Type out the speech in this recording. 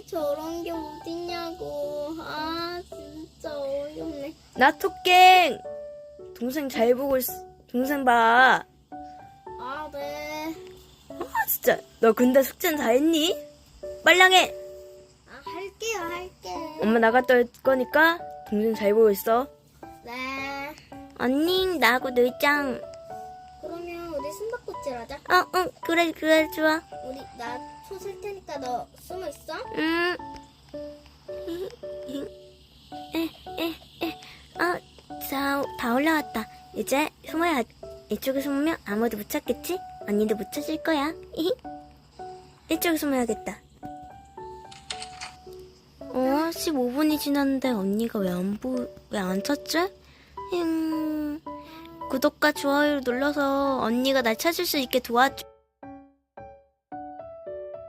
아니 저런 게 어딨냐고. 아 진짜 어이없네. 나 토깽! 동생 잘 보고 있어. 동생 봐. 아 네. 아, 진짜. 너 근데 숙제는 다 했니? 빨랑해! 아 할게요 할게. 엄마 나갔다 올 거니까 동생 잘 보고 있어. 네. 언니, 나하고 놀자. 우리 숨바꼭질 하자. 어, 응, 그래, 그래, 좋아. 우리 나초쓸 테니까 너 숨어 있어. 음. 에, 에, 에. 어, 자, 다 올라왔다. 이제 숨어야, 이쪽에 숨으면 아무도 못 찾겠지? 언니도 못 찾을 거야. 이쪽에 숨어야겠다. 어, 15분이 지났는데 언니가 왜 안 보, 왜 안 찾지? 음, 구독과 좋아요를 눌러서 언니가 날 찾을 수 있게 도와줘.